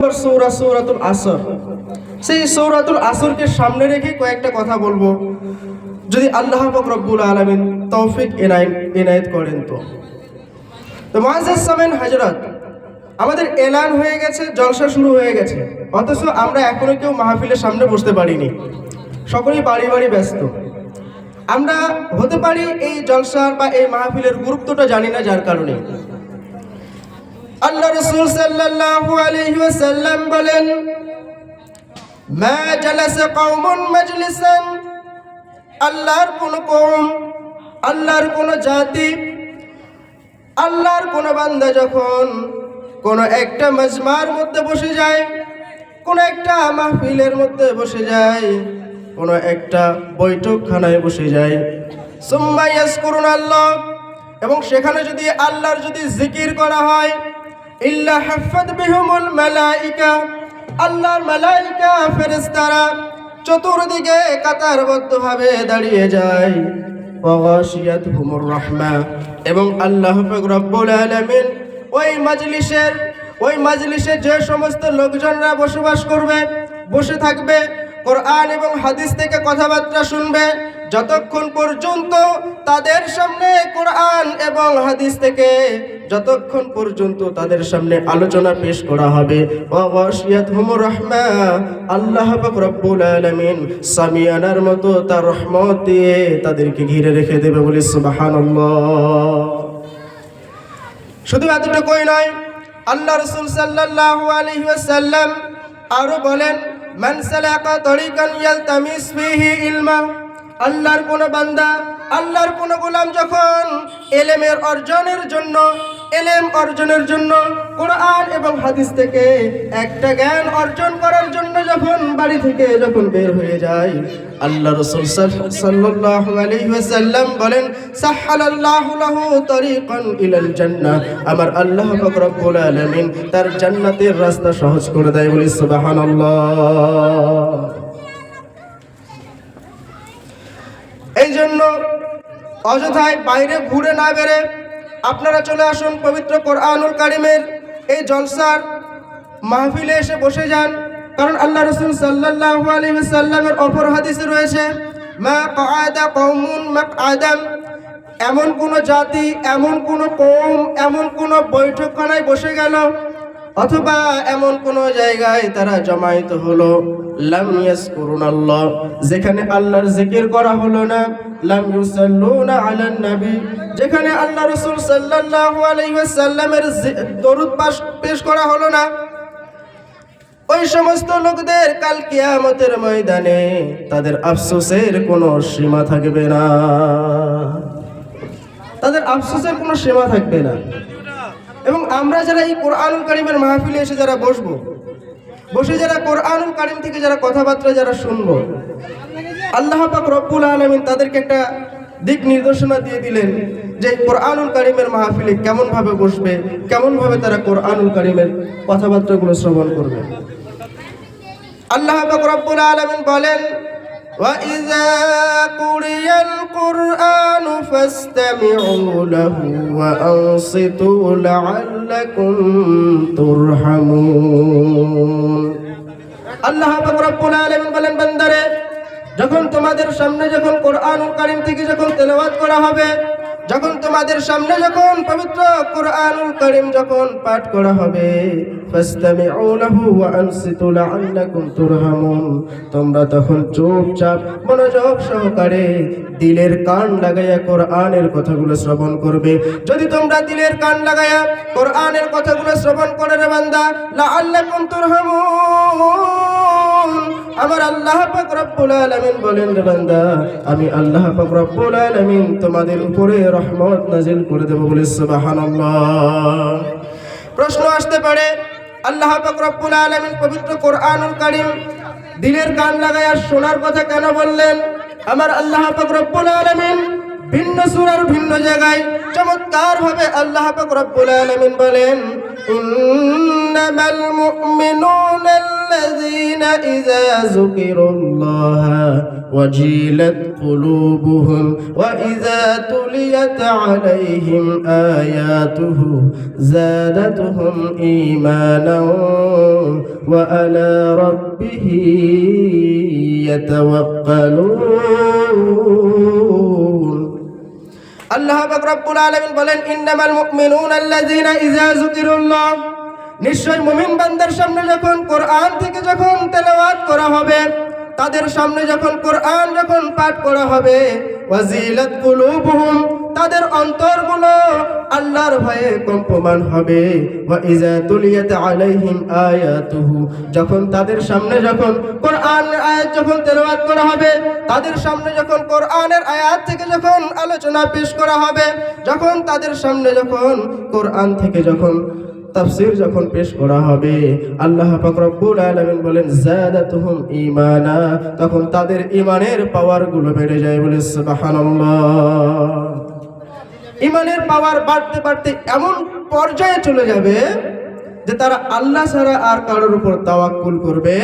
নম্বর সৌরা, সৌরাতুল আসর। সেই সৌরাতুল আসরকে সামনে রেখে কয়েকটা কথা বলব। যদি আল্লাহ রব্বুল আলমিন তৌফিক এনায়েত এনায়েত করেন তো। তো মহাজাজ সামেন হাজরত, আমাদের এলান হয়ে গেছে, জলসা শুরু হয়ে গেছে। অথচ আমরা এখনও কেউ মাহফিলের সামনে বসতে পারিনি। সকলেই বাড়ি বাড়ি ব্যস্ত। আমরা হতে পারি এই জলসার বা এই মাহফিলের গুরুত্বটা জানি না যার কারণে। আল্লাহ রসুল সাল্লাল্লাহু আলাইহি ওয়াসাল্লাম বলেন, মা জালাসা কওমুন মাজলিসান। আল্লাহর কোন কওম, আল্লাহর কোন জাতি, আল্লাহর কোন বান্দা যখন কোন একটা মজমার মধ্যে বসে যায়, কোন একটা মাহফিলের মধ্যে বসে যায়, কোন একটা বৈঠকখানায় বসে যায়, সুম্মা ইয়াজকুরুন আল্লাহ এবং সেখানে যদি আল্লাহর যদি জিকির করা হয় ইল্লা হাফাত বিহুমুল মালাইকা, আল্লাহর মালাইকা ফেরেশতারা চতুর্দিকে কাতারবদ্ধভাবে দাঁড়িয়ে যায়। ওয়াশিয়াত হুমুর রহমা, এবং আল্লাহ রব্বুল আলামিন ওই মাজলিসের, ওই মাজলিসে যে সমস্ত লোকজনরা বসবাস করবে, বসে থাকবে কোরআন এবং হাদিস থেকে কথাবার্তা শুনবে, যতক্ষণ পর্যন্ত তাদের সামনে কোরআন এবং হাদিস থেকে যতক্ষণ পর্যন্ত তাদের সামনে আলোচনা পেশ করা হবে। আল্লাহ সামিয়ানার মতো তার রহমত দিয়ে তাদেরকে ঘিরে রেখে দেবে বলে সুবহানাল্লাহ। শুধু এতটুকুই নয়, আল্লাহ রসুল সাল্লাল্লাহু আলাইহি ওয়াসাল্লাম আরও বলেন মান সালাকা তরিকান ইয়ালতামিস ফিহি ইলমা, আল্লাহর কোন বান্দা, আল্লাহর কোন গোলাম যখন এলেমের অর্জনের জন্য এলেম অর্জনের জন্য কোরআন এবং হাদিস থেকে একটা জ্ঞান অর্জন করার জন্য যখন বাড়ি থেকে যখন বের হয়ে যায়, আল্লাহ রাসূল ওয়াসাল্লাম বলেন আমার আল্লাহ পাক রব্বুল আলামিন তার জান্নাতের রাস্তা সহজ করে দেয় বলি, সুবহানাল্লাহ। এই জন্য অযথায় বাইরে ঘুরে না বেড়ে আপনারা চলে আসুন পবিত্র কোরআনুল কারিমের এই জলসার মাহফিলে এসে বসে যান। কারণ আল্লাহ রসুল সাল্লাল্লাহু আলাইহি সাল্লামের অপর হাদিসে রয়েছে, মা কাআদা কওমুন মাকআদাম। এমন কোন জাতি, এমন কোন কৌম এমন কোন বৈঠকখানায় বসে গেল, অথবা এমন কোন জায়গায় তারা জমায়েত হলো। যেখানে আল্লাহর জিকির করা হলো না। লাম ইউসাল্লুনা আলান নবী, যেখানে আল্লাহ রাসূল সাল্লাল্লাহু আলাইহি ওয়াসাল্লামের দরুদ পেশ করা হলো না। ওই সমস্ত লোকদের কাল কিয়ামতের ময়দানে তাদের আফসোসের কোনো সীমা থাকবে না। তাদের আফসোসের কোনো সীমা থাকবে না। এবং আমরা যারা এই কোরআনুল কারিমের মাহফিলে এসে যারা বসবো, বসে যারা কোরআনুল কারিম থেকে যারা কথাবার্তা যারা শুনব আল্লাহ পাক রব্বুল আলমিন তাদেরকে একটা দিক নির্দেশনা দিয়ে দিলেন যে কোরআনুল কারিমের মাহফিলে কেমন ভাবে বসবে কেমন ভাবে তারা কোরআনুল কারিমের কথাবার্তাগুলো শ্রবণ করবে আল্লাহ পাক রব্বুল আলামিন বলেন وَإِذَا قُرِئَ الْقُرْآنُ فَاسْتَمِعُوا لَهُ وَأَنصِتُوا لَعَلَّكُمْ تُرْحَمُونَ আল্লাহ পাক রব্বুল আলামিন বলেন বান্দারে যখন তোমাদের সামনে যখন কোরআনুল কারীম থেকে যখন তেলাওয়াত করা হবে, যখন তোমাদের সামনে যখন পবিত্র কোরআনুল করিম যখন পাঠ করা হবে তোমরা তখন চুপচাপ মনোযোগ সহকারে দিলের কান লাগাইয়া কোরআনের কথাগুলো শ্রবণ করবে। যদি তোমরা দিলের কান লাগাইয়া কোরআনের কথাগুলো শ্রবণ করে রে বান্দা, লাআল্লাকুম তুরহামুন। আমার আল্লাহ পাক রব্বুল আলামিন বলেন বান্দা, আমি আল্লাহ পাক রব্বুল আলামিন তোমাদের উপরে রহমত নাজিল করে দেব বলে সুবহানাল্লাহ। প্রশ্ন আসতে পারে, আল্লাহ পাক রব্বুল আলামিন পবিত্র কোরআনুল কারীম দিলের কান লাগায়া শোনার কথা কেন বললেন? আমার আল্লাহ পাক রব্বুল আলামিন ভিন্ন সুরার ভিন্ন জায়গায় চমৎকার ভাবে আল্লাহ পাক রব্বুল আলামিন বলেন, ইন্নামাল মুমিনুনা الذين إذا ذكروا الله وجيلت قلوبهم وإذا تليت عليهم آياته زادتهم إيمانا وعلى ربه يتوكلون আল্লাহ পাক রব্বুল আলামিন বলেন ইন্নামাল মুমিনুনা আল্লাযীনা ইযা যুকিরুল্লাহ নিশ্চয় মুমিন বান্দার সামনে যখন কোরআন থেকে যখন তেলাওয়াত করা হবে, তাদের সামনে যখন কোরআন যখন পাঠ করা হবে, ওয়াজিলাত কুলুবুহুম, তাদের অন্তরগুলো আল্লাহর ভয়ে কম্পমান হবে। ওয়া ইযা তুলিয়াত আলাইহিম আয়াতুহু, যখন তাদের সামনে যখন কোরআনের আয়াত যখন তেলাওয়াত করা হবে, তাদের সামনে যখন কোরআনের আয়াত থেকে যখন আলোচনা পেশ করা হবে, যখন তাদের সামনে যখন কোরআন থেকে যখন তাফসীর যখন পেশ করা হবে, আল্লাহ ফাকরাব্বুল রব্বুল আলামিন বলেন যাদাতুহুম ঈমানা। তখন তাদের ঈমানের পাওয়ারগুলো বেড়ে যায় বলে ইমানের পাওয়ার বাড়তে বাড়তে এমন পর্যায়ে চলে যাবে যে তারা আল্লাহ ছাড়া আর কারোর উপর তাওয়াক্কুল করবে